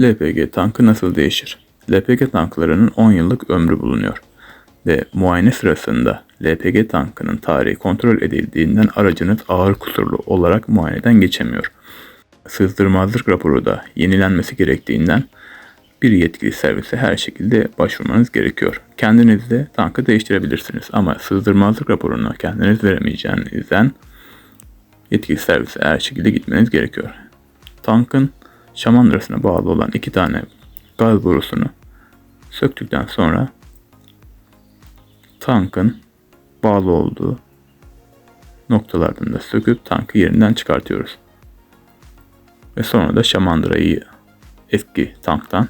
LPG tankı nasıl değişir? LPG tanklarının 10 yıllık ömrü bulunuyor ve muayene sırasında LPG tankının tarihi kontrol edildiğinden aracınız ağır kusurlu olarak muayeneden geçemiyor. Sızdırmazlık raporu da yenilenmesi gerektiğinden bir yetkili servise her şekilde başvurmanız gerekiyor. Kendiniz de tankı değiştirebilirsiniz ama sızdırmazlık raporunu kendiniz veremeyeceğinizden yetkili servise her şekilde gitmeniz gerekiyor. Tankın şamandırasına bağlı olan iki tane gaz borusunu söktükten sonra tankın bağlı olduğu noktalardan da söküp tankı yerinden çıkartıyoruz. Ve sonra da şamandırayı eski tanktan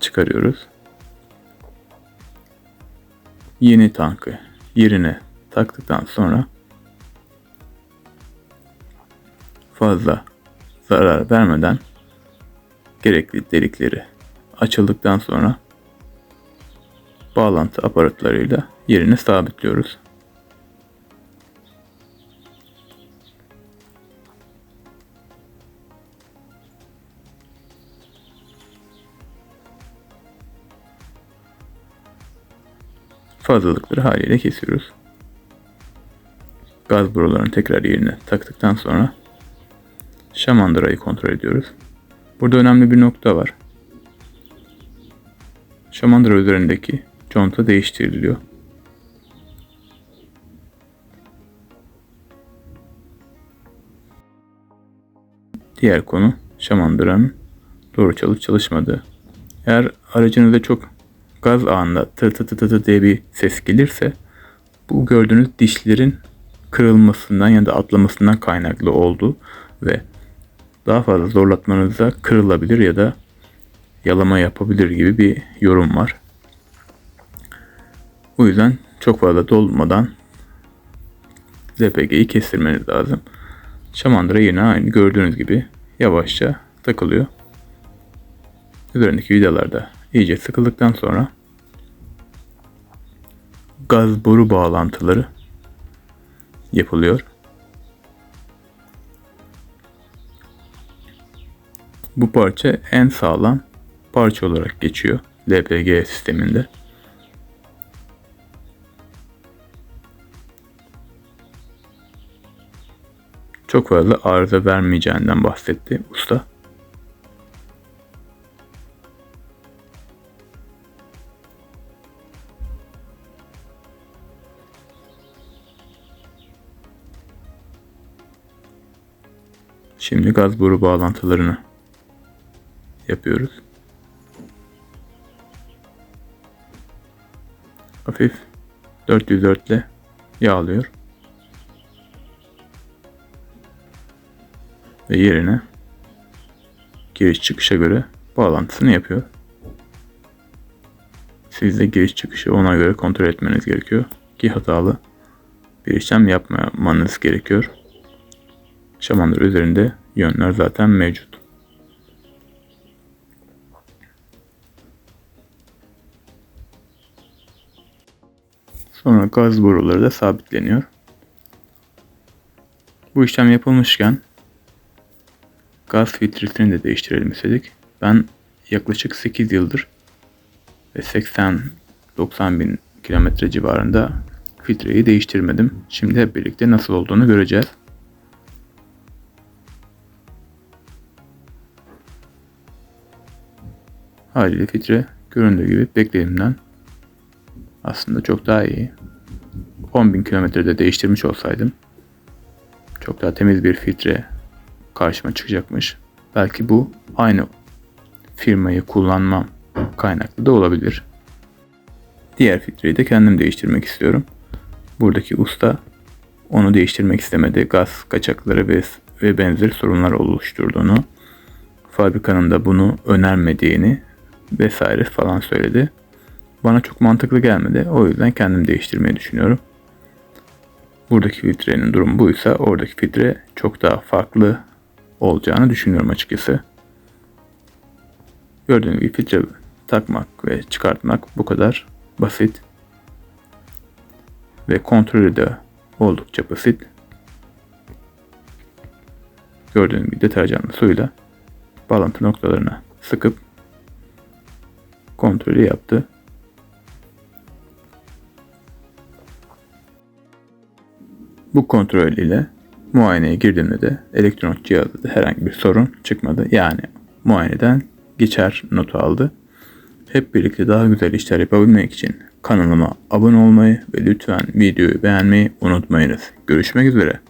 çıkarıyoruz. Yeni tankı yerine taktıktan sonra fazla zarar vermeden gerekli delikleri açıldıktan sonra bağlantı aparatlarıyla yerine sabitliyoruz. Fazlalıkları haliyle kesiyoruz. Gaz borularını tekrar yerine taktıktan sonra şamandırayı kontrol ediyoruz. Burada önemli bir nokta var. Şamandıra üzerindeki conta değiştiriliyor. Diğer konu şamandıranın doğru çalışıp çalışmadığı. Eğer aracınızda çok gaz anında tı tı tı tı diye bir ses gelirse bu gördüğünüz dişlerin kırılmasından ya da atlamasından kaynaklı olduğu ve daha fazla zorlatmanızda kırılabilir ya da yalama yapabilir gibi bir yorum var. Bu yüzden çok fazla dolmadan LPG'yi kestirmeniz lazım. Şamandıra yine aynı gördüğünüz gibi yavaşça takılıyor. Üzerindeki vidalarda iyice sıkıldıktan sonra gaz boru bağlantıları yapılıyor. Bu parça en sağlam parça olarak geçiyor LPG sisteminde. Çok fazla arıza vermeyeceğinden bahsetti usta. Şimdi gaz boru bağlantılarını yapıyoruz. Hafif 404 ile yağlıyor. Ve yerine giriş çıkışa göre bağlantısını yapıyor. Siz de giriş çıkışı ona göre kontrol etmeniz gerekiyor ki hatalı bir işlem yapmamanız gerekiyor. Şamandır üzerinde yönler zaten mevcut. Sonra gaz boruları da sabitleniyor. Bu işlem yapılmışken gaz filtresini de değiştirelim istedik. Ben yaklaşık 8 yıldır ve 80-90 bin kilometre civarında filtreyi değiştirmedim. Şimdi hep birlikte nasıl olduğunu göreceğiz. Haliyle filtre göründüğü gibi beklediğimden aslında çok daha iyi. 10.000 kilometrede değiştirmiş olsaydım çok daha temiz bir filtre karşıma çıkacakmış. Belki bu aynı firmayı kullanmam kaynaklı da olabilir. Diğer filtreyi de kendim değiştirmek istiyorum. Buradaki usta onu değiştirmek istemedi. Gaz kaçakları ve, ve benzeri sorunlar oluşturduğunu, fabrikanın da bunu önermediğini vesaire falan söyledi. Bana çok mantıklı gelmedi. O yüzden kendim değiştirmeyi düşünüyorum. Buradaki filtrenin durumu buysa oradaki filtre çok daha farklı olacağını düşünüyorum açıkçası. Gördüğünüz gibi filtre takmak ve çıkartmak bu kadar basit. Ve kontrolü de oldukça basit. Gördüğünüz gibi deterjanlı suyla bağlantı noktalarına sıkıp kontrolü yaptı. Bu kontrol ile muayeneye girdiğimde de elektronik cihazda da herhangi bir sorun çıkmadı. Yani muayeneden geçer notu aldı. Hep birlikte daha güzel işler yapabilmek için kanalıma abone olmayı ve lütfen videoyu beğenmeyi unutmayınız. Görüşmek üzere.